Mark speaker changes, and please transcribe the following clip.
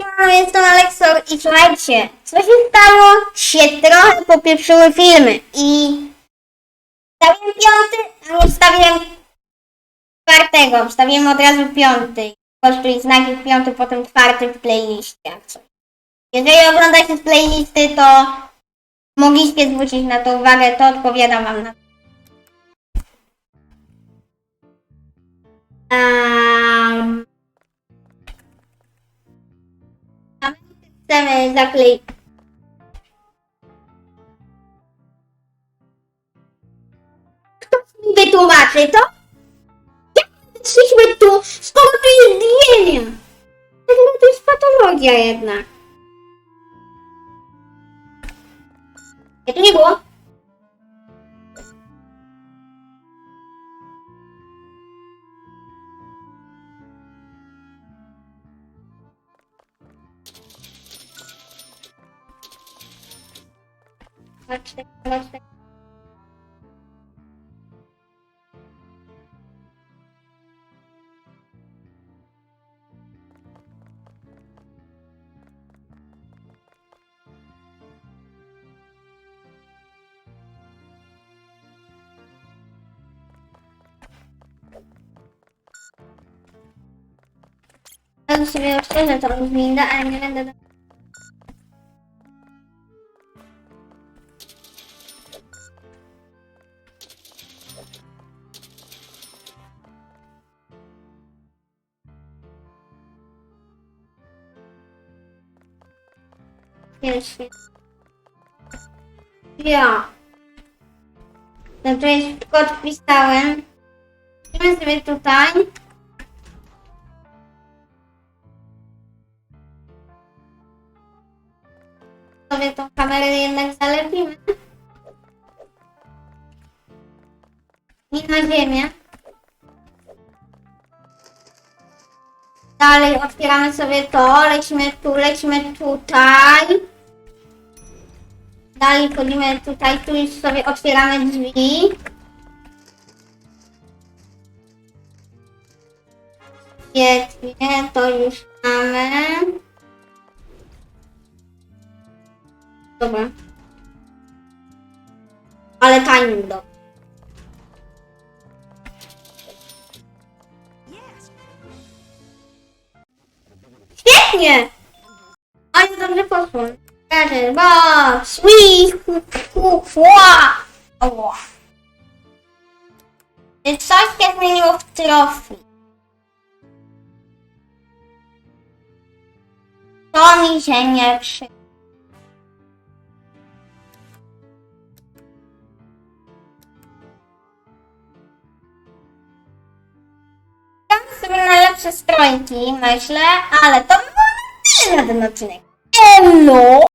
Speaker 1: Siemano, jestem Aleksor i słuchajcie, co się stało? Się trochę popieprzyły filmy i wstawiłem piąty, a nie wstawiłem czwartego, wstawiłem od razu piąty. Kosztuj znaki piąty, potem czwarty w playliście. Jeżeli oglądacie z playlisty, to mogliście zwrócić na to uwagę, to odpowiadam wam na to. Chcemy zakleić. Ktoś mi wytłumaczy to? Jak przyszły tu? Skoro tu jest zdjęcia? Chyba to jest patologia jednak. Ja tu nie było. Patrzcie, patrzcie. Ja sobie otworzę tą windę, ale nie będę... Świetnie. Ja. Dobrze, już kod wpisałem. Idziemy sobie tutaj. Sobie tą kamerę jednak zalepimy. I na ziemię. Dalej otwieramy sobie to, lecimy tu, lecimy tutaj. Dalej wchodzimy tutaj, tu już sobie otwieramy drzwi. Świetnie, to już mamy. Dobra. Ale timing dobry. Świetnie! Ale dobrze poszło. Hu, hu, hua. Ała. Czy Coś się zmieniło w trofii. To mi się nie przy... Tam sobie najlepsze strojki, myślę, ale to było na ten odcinek. Elo!